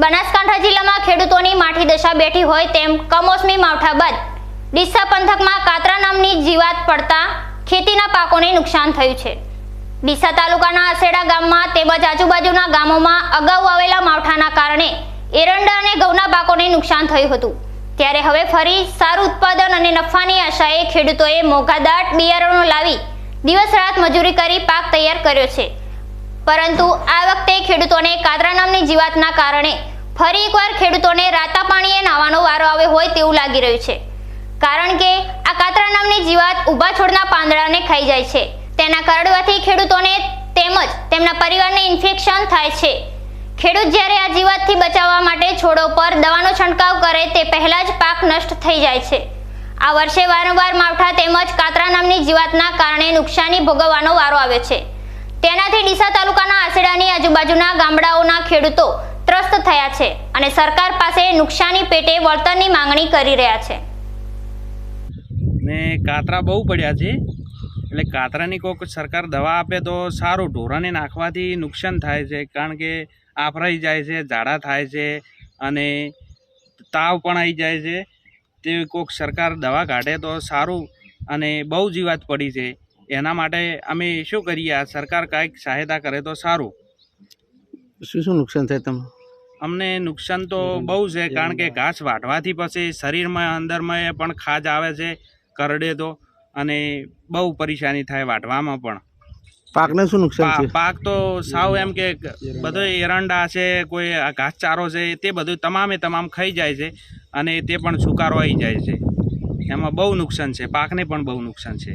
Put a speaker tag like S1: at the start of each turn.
S1: બનાસકાંઠા જિલ્લામાં ખેડૂતોની માઠી દશા બેઠી હોય તેમ કમોસમી માવઠા બાદ ડીસા પંથકમાં કાતરા નામની જીવાત પડતા ખેતીના પાકોને નુકસાન થયું છે. ડીસા તાલુકાના અસેડા ગામમાં તેમજ આજુબાજુના ગામોમાં અગાઉ આવેલા માવઠાના કારણે એરંડા અને ઘઉંના પાકોને નુકસાન થયું હતું. ત્યારે હવે ફરી સારું ઉત્પાદન અને નફાની આશાએ ખેડૂતોએ મોઘાદાટ બિયારણો લાવી દિવસ રાત મજૂરી કરી પાક તૈયાર કર્યો છે. પરંતુ આ વખતે ખેડૂતોને કાદરા નામની જીવાતના કારણે ફરી એકવાર ખેડૂતોને રાતા પાણીએ નાવાનો વારો આવ્યો હોય તેવું લાગી રહ્યું છે. કારણ કે આ કાતરા નામની જીવાત ઊભા છોડના પાંદડાને ખાઈ જાય છે. તેના કરડવાથી ખેડૂતોને તેમજ તેમના પરિવારને ઇન્ફેક્શન થાય છે. ખેડૂત જ્યારે આ જીવાતથી બચાવવા માટે છોડો પર દવાનો છંટકાવ કરે તે પહેલા જ પાક નષ્ટ થઈ જાય છે. આ વર્ષે વારંવાર માવઠા તેમજ કાતરા નામની જીવાતના કારણે નુકસાની ભોગવવાનો વારો આવે છે. તેનાથી ડીસા તાલુકાના આસેડાની આજુબાજુના ગામડાઓના ખેડૂતો ત્રસ્ત થયા છે અને સરકાર પાસે નુકસાની પેટે વળતરની માંગણી કરી રહ્યા છે.
S2: ને કાતરા બહુ પડ્યા છે. એટલે કાતરાની કોઈક સરકાર દવા આપે તો સારું, ઢોરાને નાખવાથી નુકસાન થાય છે, કારણ કે આફરાઈ જાય છે, ઝાડા થાય છે અને તાવ પણ આવી જાય છે. તે કોઈક સરકાર દવા કાઢે તો સારું અને બહુ જીવાત પડી છે. એના માટે અમે શું કરીએ? આ સરકાર કાંઈક સહાયતા કરે તો સારું.
S3: શું શું નુકસાન થાય તમે
S2: અમને નુકસાન તો બહુ છે કારણ કે ઘાસ વાટવાથી પછી શરીરમાં અંદરમાં પણ ખાજ આવે છે કરડે તો અને બહુ પરેશાની થાય વાટવામાં પણ.
S3: પાકને શું નુકસાન
S2: પાક તો સાવ એમ કે બધો એરંડા છે કોઈ આ ઘાસચારો છે તે બધું તમામે તમામ ખાઈ જાય છે અને તે પણ સુકારો આવી જાય છે. એમાં બહુ નુકસાન છે પાકને પણ બહુ નુકસાન છે.